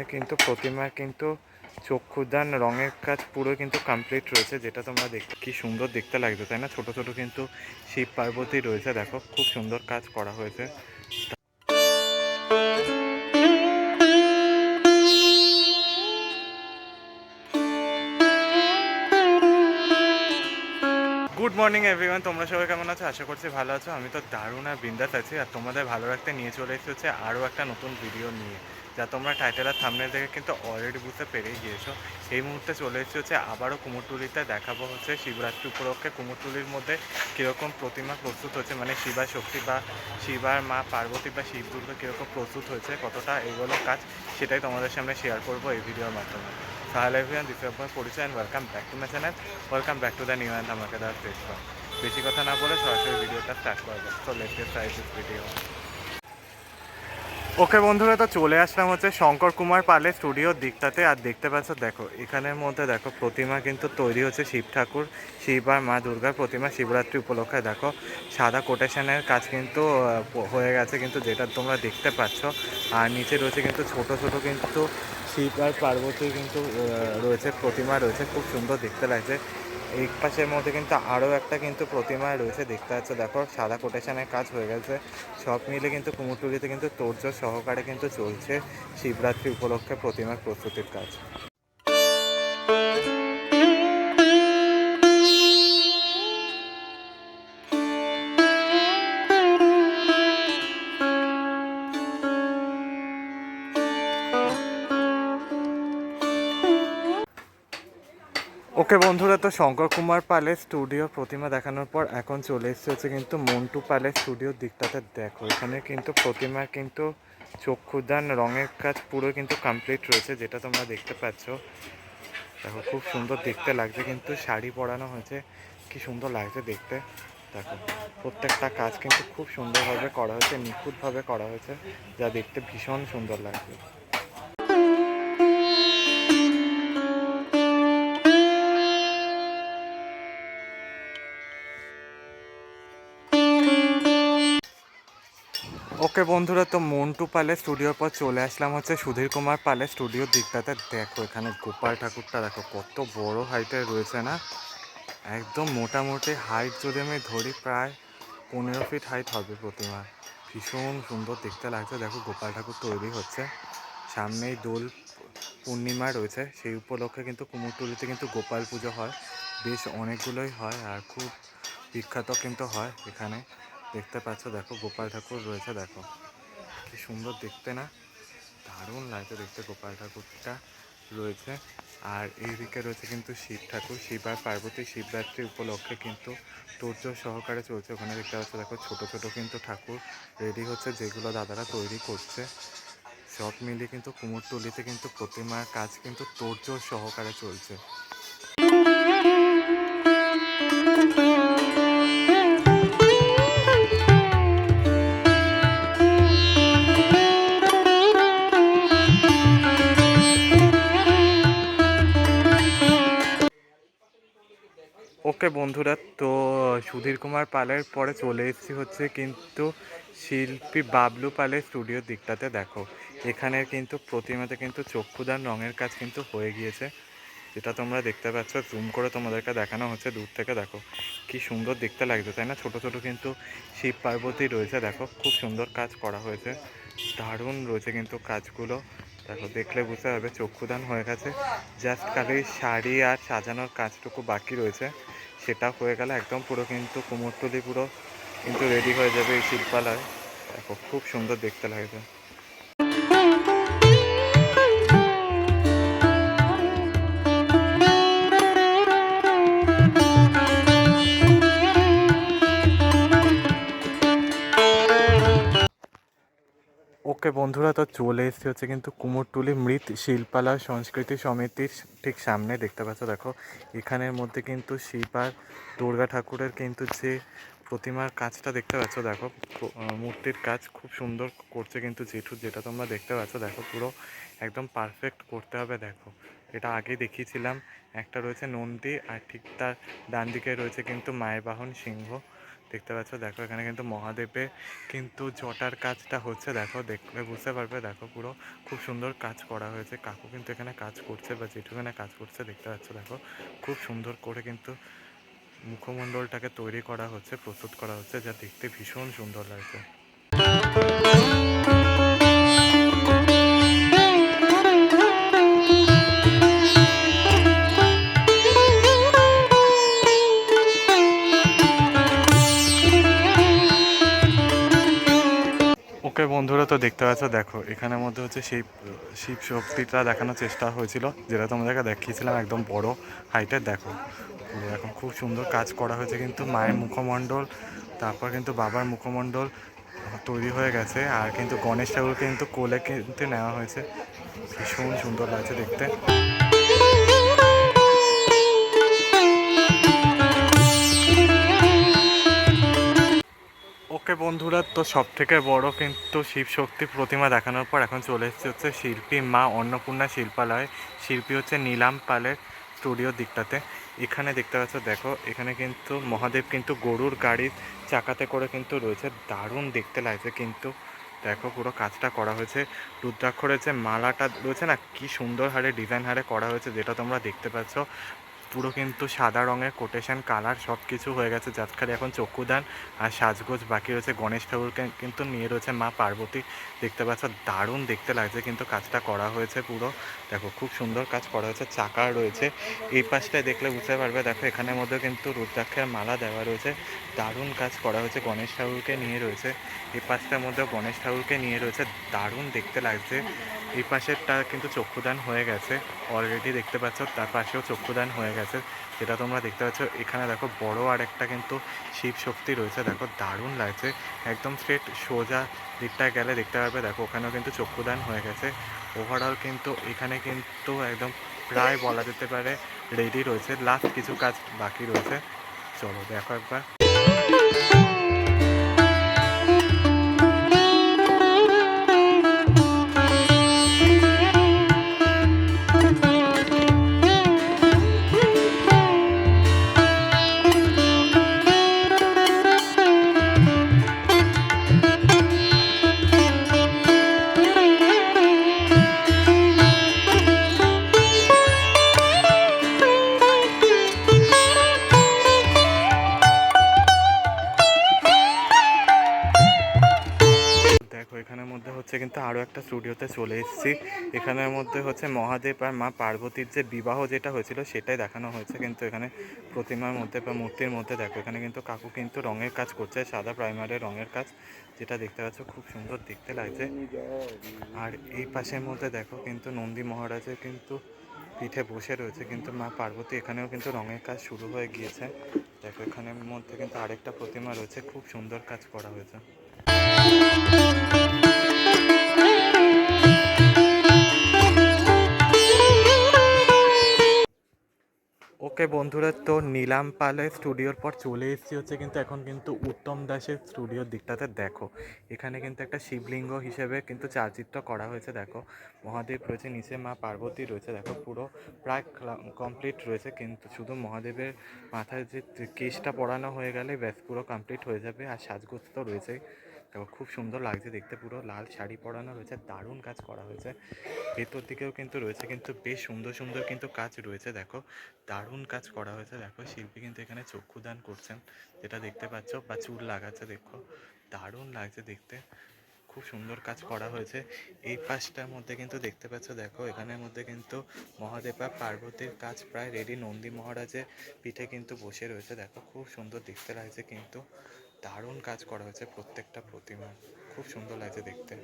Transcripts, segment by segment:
এখানে কিন্তু প্রতিমার কিন্তু চক্ষুদান রঙের কাজ পুরো কিন্তু কমপ্লিট রয়েছে, যেটা তোমরা দেখতে কি সুন্দর দেখতে লাগছে, তাই না? ছোট ছোট কিন্তু শিব পার্বতী রয়েছে, দেখো, খুব সুন্দর কাজ করা হয়েছে। গুড মর্নিং এভরিওয়ান তোমরা সবাই কেমন আছো? আশা করছি ভালো আছো। আমি তো দারুণ আর বিন্দাস আছি, আর তোমাদের ভালো রাখতে নিয়ে চলে এসেছি আরও একটা নতুন ভিডিও নিয়ে। যা তোমরা টাইটেল আর থামনে দেখে কিন্তু অলরেডি বুঝতে পেরেই গিয়েছো। এই মুহূর্তে চলে এসেছি হচ্ছে আবারও কুমোরটুলিতে, দেখাবো হচ্ছে শিবরাত্রি উপলক্ষে কুমোরটুলির মধ্যে কীরকম প্রতিমা প্রস্তুত হচ্ছে মানে শিবা শক্তি বা শিবার মা পার্বতী বা শিব দুর্গা কীরকম প্রস্তুত হয়েছে, কতটা এগুলো কাজ সেটাই তোমাদের সামনে শেয়ার করব এই ভিডিওর মাধ্যমে। তাহলে এভরিওয়ান দিস আপনার পরিচয় and welcome back to my channel welcome back to the new and আমাকে দেওয়ার বেশি কথা না বলে সরাসরি ভিডিওটা স্টার্ট করা যাক। তো লেট গেট ভিডিও ওকে বন্ধুরা, তো চলে আসলাম হচ্ছে শঙ্কর কুমার পালের স্টুডিওর দিকটাতে। আর দেখতে পাচ্ছ, দেখো, এখানের মধ্যে দেখো, প্রতিমা কিন্তু তৈরি হচ্ছে শিব ঠাকুর, শিব আর মা দুর্গার প্রতিমা শিবরাত্রি উপলক্ষে। দেখো, সাদা কোটেশনের কাজ কিন্তু হয়ে গেছে কিন্তু যেটা তোমরা দেখতে পাচ্ছ। আর নিচে রয়েছে কিন্তু ছোট ছোট কিন্তু শিব আর পার্বতী কিন্তু রয়েছে, প্রতিমা রয়েছে। খুব সুন্দর দেখতে লাগছে। এই পাশের মধ্যে কিন্তু আরও একটা কিন্তু প্রতিমা রয়েছে, দেখতে পাচ্ছ। দেখো, সাদা কোটেশনের কাজ হয়ে গেছে। সব মিলে কিন্তু কুমোরটুলিতে কিন্তু তোর্য সহকারে কিন্তু চলছে শিবরাত্রি উপলক্ষে প্রতিমার প্রস্তুতির কাজ। তো শঙ্কর কুমার পালের স্টুডিও প্রতিমা দেখানোর পর এখন চলে এসেছে কিন্তু মন্টু পালের স্টুডিওর দিকটাতে দেখো। এখানে কিন্তু প্রতিমার কিন্তু চক্ষুদান, রঙের কাজ পুরো কিন্তু কমপ্লিট রয়েছে, যেটা তোমরা দেখতে পাচ্ছ। দেখো, খুব সুন্দর দেখতে লাগছে, কিন্তু শাড়ি পরানো হয়েছে, কি সুন্দর লাগছে দেখতে। দেখো, প্রত্যেকটা কাজ কিন্তু খুব সুন্দরভাবে করা হয়েছে, নিখুঁতভাবে করা হয়েছে, যা দেখতে ভীষণ সুন্দর লাগছে। ওকে বন্ধুরা, তো মন্টু পালের স্টুডিওর পর চলে আসলাম হচ্ছে সুধীর কুমার পালের স্টুডিওর দিকটাতে। দেখো এখানে গোপাল ঠাকুরটা, দেখো কত বড় হাইটের রয়েছে না? একদম মোটামুটি হাইট যদি আমি ধরি, প্রায় পনেরো ফিট হাইট হবে প্রতিমা। ভীষণ সুন্দর দেখতে লাগছে। দেখো গোপাল ঠাকুর তৈরি হচ্ছে। সামনেই দোল পূর্ণিমা রয়েছে। সেই উপলক্ষে কিন্তু কুমোরটুলিতে কিন্তু গোপাল পুজো হয়। বেশ অনেকগুলোই হয় আর খুব বিখ্যাত কিন্তু হয় এখানে। দেখতে পাচ্ছ, দেখো গোপাল ঠাকুর রয়েছে, দেখো। কি সুন্দর দেখতে না? দারুণ লাগছে দেখতে গোপাল ঠাকুরটা রয়েছে। আর এইদিকে রয়েছে কিন্তু শিব ঠাকুর। শিব আর পার্বতী শিবরাত্রি উপলক্ষে কিন্তু তোর্য সহকারে চলছে। ওখানে দেখতে পাচ্ছ, দেখো ছোট ছোট কিন্তু ঠাকুর রেডি হচ্ছে, যেগুলো দাদারা তৈরি করছে। সব মিলিয়ে কিন্তু কুমোরটুলিতে কিন্তু প্রতিমার কাজ কিন্তু তোড়জোড় সহকারে চলছে। বন্ধুরা। তো, সুধীর কুমার পালের পরে চলে এসেছি হচ্ছে কিন্তু শিল্পী বাবলু পালের স্টুডিওর দিকটাতে, দেখো। এখানে কিন্তু প্রতিমাতে কিন্তু চক্ষুদান রঙের কাজ কিন্তু হয়ে গিয়েছে। যেটা তোমরা দেখতে পাচ্ছ জুম করে তোমাদেরকে দেখানো হচ্ছে দূর থেকে, দেখো। কি সুন্দর দেখতে লাগছে, তাই না? ছোট ছোট কিন্তু শিব পার্বতী রয়েছে, দেখো। খুব সুন্দর কাজ করা হয়েছে। দারুণ রয়েছে কিন্তু কাজগুলো। দেখো, দেখলে বুঝতে পারবে, চক্ষুদান হয়ে গেছে। জাস্ট খালি শাড়ি আর সাজানোর কাজটুকু বাকি রয়েছে। সেটা হয়ে গেলে একদম পুরো কিন্তু কুমোরটুলি পুরো কিন্তু রেডি হয়ে যাবে এই শিল্পালয়। দেখো, খুব সুন্দর দেখতে লাগছে। ওকে বন্ধুরা তো চলে এসেছি হচ্ছে কিন্তু কুমোরটুলি মৃৎ শিল্পালয় সংস্কৃতি সমিতির ঠিক সামনে দেখতে পাচ্ছ, দেখো। এখানের মধ্যে কিন্তু শিব আর দুর্গা ঠাকুরের কিন্তু যে প্রতিমার কাজটা দেখতে পাচ্ছ, দেখো। মূর্তির কাজ খুব সুন্দর করছে কিন্তু জেঠু, যেটা তোমরা দেখতে পাচ্ছ, দেখো, পুরো একদম পারফেক্ট করতে হবে, দেখো। এটা আগেই দেখিয়েছিলাম। একটা রয়েছে নন্দী আর ঠিক তার ডান দিকে রয়েছে কিন্তু মায়ের বাহন সিংহ। দেখতে পাচ্ছ? দেখো, এখানে কিন্তু মহাদেবে কিন্তু জটার কাজটা হচ্ছে। দেখো, দেখলে বুঝতে পারবে। দেখো পুরো খুব সুন্দর কাজ করা হয়েছে। কাকু কিন্তু এখানে কাজ করছে বা যেটুখানে কাজ করছে, দেখতে পাচ্ছ? দেখো, খুব সুন্দর করে কিন্তু মুখমণ্ডলটাকে তৈরি করা হচ্ছে, প্রস্তুত করা হচ্ছে, যা দেখতে ভীষণ সুন্দর লাগছে। দেখতে পাচ্ছ, দেখো, এখানের মধ্যে হচ্ছে শিব শিব শক্তিটা দেখানোর চেষ্টা হয়েছিল, যেটা তোমাদেরকে দেখিয়েছিলাম, একদম বড় হাইটের দেখো। এখন খুব সুন্দর কাজ করা হয়েছে, কিন্তু মায়ের মুখমণ্ডল, তারপর কিন্তু বাবার মুখমণ্ডল তৈরি হয়ে গেছে, আর কিন্তু গণেশ ঠাকুরকে কিন্তু কোলে কিন্তু নেওয়া হয়েছে। ভীষণ সুন্দর লাগছে দেখতে। ওকে বন্ধুরা, তো সব থেকে বড় কিন্তু শিব শক্তি প্রতিমা দেখানোর পর এখন চলে এসেছে হচ্ছে শিল্পী মা অন্নপূর্ণা শিল্পালয়। শিল্পী হচ্ছে নীলাম পালের স্টুডিওর দিকটাতে। এখানে দেখতে পাচ্ছ, দেখো, এখানে কিন্তু মহাদেব কিন্তু গরুর গাড়ির চাকাতে করে কিন্তু রয়েছে। দারুণ দেখতে লাগছে কিন্তু। দেখো, পুরো কাজটা করা হয়েছে। রুদ্রাক্ষরের যে মালাটা রয়েছে না, কি সুন্দর হারে ডিজাইন হারে করা হয়েছে, যেটা তোমরা দেখতে পাচ্ছ। পুরো কিন্তু সাদা রঙের কোটেশন কালার সব কিছু হয়ে গেছে যার খালি এখন চক্ষুদান আর সাজগোজ বাকি রয়েছে। গণেশ ঠাকুরকে কিন্তু নিয়ে রয়েছে মা পার্বতী। দেখতে পাচ্ছ, দারুণ দেখতে লাগছে কিন্তু কাজটা করা হয়েছে পুরো। দেখো, খুব সুন্দর কাজ করা হয়েছে, চাকা রয়েছে। এই পাশটায় দেখলে বুঝতে পারবে, দেখো এখানের মধ্যে কিন্তু রুদ্রাক্ষের মালা দেওয়া রয়েছে। দারুণ কাজ করা হয়েছে, গণেশ ঠাকুরকে নিয়ে রয়েছে। এই পাশটার মধ্যে গণেশ ঠাকুরকে নিয়ে রয়েছে, দারুণ দেখতে লাগছে। এই পাশেরটা কিন্তু চক্ষুদান হয়ে গেছে। অলরেডি দেখতে পাচ্ছ, তার পাশেও চক্ষুদান হয়ে গেছে। যেটা তোমরা দেখতে পাচ্ছ, এখানে দেখো বড় আর একটা কিন্তু শিব শক্তি রয়েছে। দেখো দারুণ লাগছে। একদম স্ট্রেট সোজা দিকটায় গেলে দেখতে পারবে। দেখো, ওখানেও কিন্তু চক্ষুদান হয়ে গেছে। ওভারঅল কিন্তু এখানে কিন্তু একদম প্রায় বলা যেতে পারে রেডি রয়েছে। লাস্ট কিছু কাজ বাকি রয়েছে। চলো, দেখো একবার। কিন্তু আরও একটা স্টুডিওতে চলে এসেছি। এখানের মধ্যে হচ্ছে মহাদেব আর মা পার্বতীর যে বিবাহ যেটা হয়েছিল সেটাই দেখানো হয়েছে। কিন্তু এখানে প্রতিমার মধ্যে বা মূর্তির মধ্যে দেখো, এখানে কিন্তু কাকু কিন্তু রঙের কাজ করছে, সাদা প্রাইমারের রঙের কাজ, যেটা দেখতে পাচ্ছ খুব সুন্দর দেখতে লাগছে। আর এই পাশের মধ্যে দেখো কিন্তু নন্দী মহারাজের কিন্তু পিঠে বসে রয়েছে, কিন্তু মা পার্বতী এখানেও কিন্তু রঙের কাজ শুরু হয়ে গিয়েছে। দেখো এখানের মধ্যে কিন্তু আরেকটা প্রতিমা রয়েছে, খুব সুন্দর কাজ করা হয়েছে। ওকে বন্ধুরা, তো নীলাম পালে স্টুডিওর পর চলে এসেছি হচ্ছে কিন্তু এখন কিন্তু উত্তম দাসের স্টুডিওর দিকটাতে দেখো। এখানে কিন্তু একটা শিবলিঙ্গ হিসেবে কিন্তু চালচিত্র করা হয়েছে, দেখো। মহাদেব রয়েছে, নিচে মা পার্বতী রয়েছে, দেখো পুরো প্রায় কমপ্লিট রয়েছে কিন্তু শুধু মহাদেবের মাথায় যে কেসটা পরানো হয়ে গেলে ব্যাস পুরো কমপ্লিট হয়ে যাবে আর সাজগোজ তো রয়েছেই। দেখো খুব সুন্দর লাগছে দেখতে, পুরো লাল শাড়ি পরানো রয়েছে, দারুণ কাজ করা হয়েছে। ভেতর দিকেও কিন্তু রয়েছে, কিন্তু বেশ সুন্দর সুন্দর কিন্তু কাজ রয়েছে, দেখো। দারুণ কাজ করা হয়েছে, দেখো, শিল্পী কিন্তু এখানে চক্ষুদান করছেন, যেটা দেখতে পাচ্ছ, বা চুল লাগাচ্ছে, দেখো। দারুণ লাগছে দেখতে, খুব সুন্দর কাজ করা হয়েছে। এই পাশটার মধ্যে কিন্তু দেখতে পাচ্ছ, দেখো, এখানের মধ্যে কিন্তু মহাদেবা পার্বতীর কাজ প্রায় রেডি নন্দী মহারাজের পিঠে কিন্তু বসে রয়েছে, দেখো, খুব সুন্দর দেখতে লাগছে কিন্তু। দারুণ কাজ করা হয়েছে প্রত্যেকটা প্রতিমা। খুব সুন্দর লাগছে দেখতে।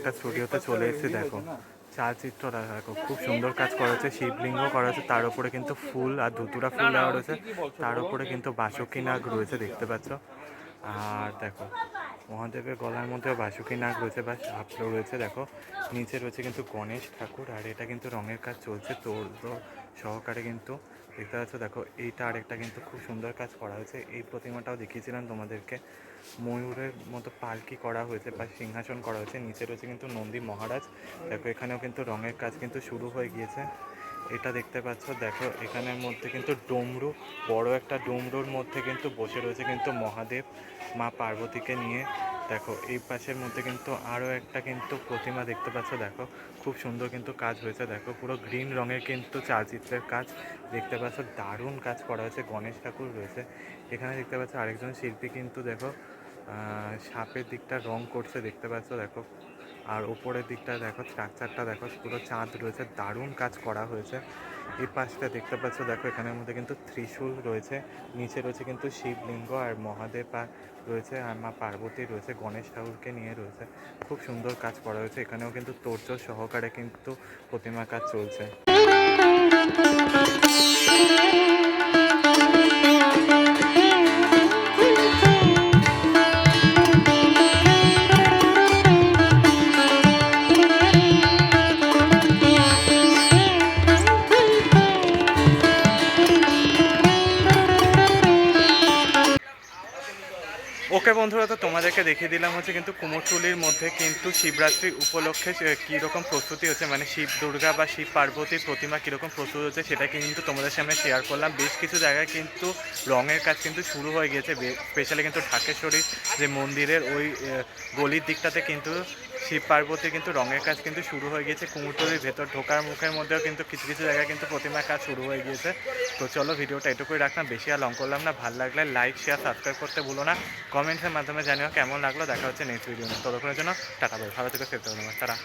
হচ্ছে স্টুডিওতে চলে এসেছি দেখো। চালচিত্র দেখো খুব সুন্দর কাজ করা হয়েছে শিবলিঙ্গ করা হয়েছে তার উপরে কিন্তু ফুল আর ধুতুরা ফুল দেওয়া রয়েছে। তার উপরে কিন্তু বাসকি নাগ রয়েছে দেখতে পাচ্ছ। আর দেখো মহাদেবের গলার মধ্যে বাসুকি নাগ রয়েছে বা সাপলো রয়েছে দেখো। নিচে রয়েছে কিন্তু গণেশ ঠাকুর আর এটা কিন্তু রঙের কাজ চলছে তোর সহকারে কিন্তু দেখতে পাচ্ছ, দেখো, এইটা আরেকটা কিন্তু খুব সুন্দর কাজ করা হয়েছে। এই প্রতিমাটাও দেখিয়েছিলাম তোমাদেরকে। ময়ূরের মতো পালকি করা হয়েছে বা সিংহাসন করা হয়েছে। নিচে রয়েছে কিন্তু নন্দী মহারাজ। দেখো, এখানেও কিন্তু রঙের কাজ কিন্তু শুরু হয়ে গিয়েছে। এটা দেখতে পাচ্ছ, দেখো, এখানের মধ্যে কিন্তু ডমরু, বড় একটা ডমরুর মধ্যে কিন্তু বসে রয়েছে কিন্তু মহাদেব মা পার্বতীকে নিয়ে। দেখো, এই পাশের মধ্যে কিন্তু আরও একটা কিন্তু প্রতিমা দেখতে পাচ্ছ, দেখো। খুব সুন্দর কিন্তু কাজ হয়েছে, দেখো। পুরো গ্রিন রঙের কিন্তু চালচিত্রের কাজ দেখতে পাচ্ছ। দারুণ কাজ করা হয়েছে, গণেশ ঠাকুর রয়েছে। এখানে দেখতে পাচ্ছ আরেকজন শিল্পী কিন্তু, দেখো সাপের দিকটা রং করছে, দেখতে পাচ্ছ, দেখো। আর ওপরের দিকটা, দেখো স্ট্রাকচারটা দেখো, পুরো চাঁদ রয়েছে। দারুণ কাজ করা হয়েছে। এই পাশটা দেখতে পাচ্ছ, দেখো এখানের মধ্যে কিন্তু ত্রিশূল রয়েছে, নিচে রয়েছে কিন্তু শিবলিঙ্গ আর মহাদেব রয়েছে আর মা পার্বতী রয়েছে, গণেশ ঠাকুরকে নিয়ে রয়েছে। খুব সুন্দর কাজ করা হয়েছে, এখানেও কিন্তু তোরজোর সহকারে কিন্তু প্রতিমা কাজ চলছে। বন্ধুরা, তো তোমাদেরকে দেখিয়ে দিলাম হচ্ছে কিন্তু কুমোরটুলির মধ্যে কিন্তু শিবরাত্রি উপলক্ষে কীরকম প্রস্তুতি হচ্ছে মানে শিব দুর্গা বা শিব পার্বতীর প্রতিমা কীরকম প্রস্তুত হচ্ছে সেটা কিন্তু তোমাদের সামনে শেয়ার করলাম। বেশ কিছু জায়গায় কিন্তু রঙের কাজ কিন্তু শুরু হয়ে গিয়েছে স্পেশালি কিন্তু ঢাকেশ্বরী যে মন্দিরের ওই গলির দিকটাতে কিন্তু শিব পার্বতী কিন্তু রঙের কাজ কিন্তু শুরু হয়ে গিয়েছে, কুমোরটুলির ভেতর ঢোকার মুখের মধ্যেও কিন্তু কিছু কিছু জায়গায় কিন্তু প্রতিমার কাজ শুরু হয়ে গিয়েছে। তো চলো ভিডিওটা এটুকুই রাখলাম, বেশি আর লং করলাম না, ভালো লাগলে লাইক শেয়ার সাবস্ক্রাইব করতে ভুলো না কমেন্টসের মাধ্যমে জানিও কেমন লাগল। দেখা হচ্ছে নেক্সট ভিডিও ততক্ষণের জন্য টাটা বাই ভালো থেকে সেভ থাকবে তারা